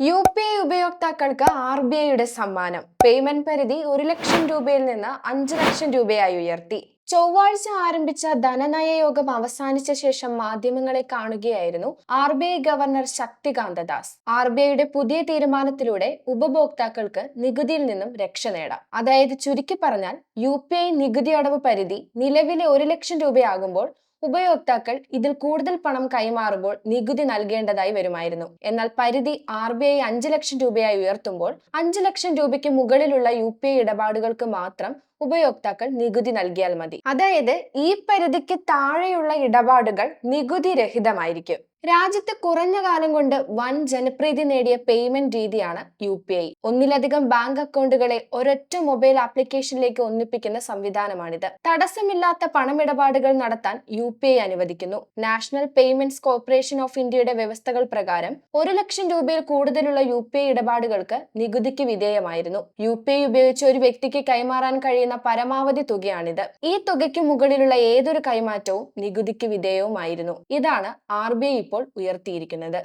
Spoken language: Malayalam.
യു പി ഐ ഉപയോക്താക്കൾക്ക് ആർ ബി ഐയുടെ സമ്മാനം. പേയ്മെന്റ് പരിധി ഒരു ലക്ഷം രൂപയിൽ നിന്ന് അഞ്ച് ലക്ഷം രൂപയായി ഉയർത്തി. ചൊവ്വാഴ്ച ആരംഭിച്ച ധനനയ യോഗം അവസാനിച്ച ശേഷം മാധ്യമങ്ങളെ കാണുകയായിരുന്നു R B I governor Shaktikanta Das. R B ഐയുടെ പുതിയ തീരുമാനത്തിലൂടെ ഉപഭോക്താക്കൾക്ക് നികുതിയിൽ നിന്നും രക്ഷ നേടാം. അതായത് ചുരുക്കി പറഞ്ഞാൽ യു പി ഐ നികുതി അടവ് പരിധി നിലവിലെ ഒരു ലക്ഷം രൂപയാകുമ്പോൾ ഉപയോക്താക്കൾ ഇതിൽ കൂടുതൽ പണം കൈമാറുമ്പോൾ നികുതി നൽകേണ്ടതായി വരുമായിരുന്നു. എന്നാൽ പരിധി ആർ ബി ഐ അഞ്ച് ലക്ഷം രൂപയായി ഉയർത്തുമ്പോൾ അഞ്ച് ലക്ഷം രൂപയ്ക്ക് മുകളിലുള്ള യു പി ഐ ഇടപാടുകൾക്ക് മാത്രം ഉപയോക്താക്കൾ നികുതി നൽകിയാൽ മതി. അതായത് ഈ പരിധിക്ക് താഴെയുള്ള ഇടപാടുകൾ നികുതി രഹിതമായിരിക്കും. രാജ്യത്ത് കുറഞ്ഞ കാലം കൊണ്ട് വൻ ജനപ്രീതി നേടിയ പേയ്മെന്റ് രീതിയാണ് യു പി ഐ. ഒന്നിലധികം ബാങ്ക് അക്കൗണ്ടുകളെ ഒരൊറ്റ മൊബൈൽ ആപ്ലിക്കേഷനിലേക്ക് ഒന്നിപ്പിക്കുന്ന സംവിധാനമാണിത്. തടസ്സമില്ലാത്ത പണമിടപാടുകൾ നടത്താൻ യു പി ഐ അനുവദിക്കുന്നു. നാഷണൽ പേയ്മെന്റ്സ് കോർപ്പറേഷൻ ഓഫ് ഇന്ത്യയുടെ വ്യവസ്ഥകൾ പ്രകാരം ഒരു ലക്ഷം രൂപയിൽ കൂടുതലുള്ള യു പി ഐ ഇടപാടുകൾക്ക് നികുതിക്ക് വിധേയമായിരുന്നു. യു പി ഐ ഉപയോഗിച്ച് ഒരു വ്യക്തിക്ക് കൈമാറാൻ കഴിയുന്ന പരമാവധി തുകയാണിത്. ഈ തുകയ്ക്ക് മുകളിലുള്ള ഏതൊരു കൈമാറ്റവും നികുതിക്ക് വിധേയവുമായിരുന്നു. ഇതാണ് ആർ ഇപ്പോൾ ഉയർത്തിയിരിക്കുന്നത്.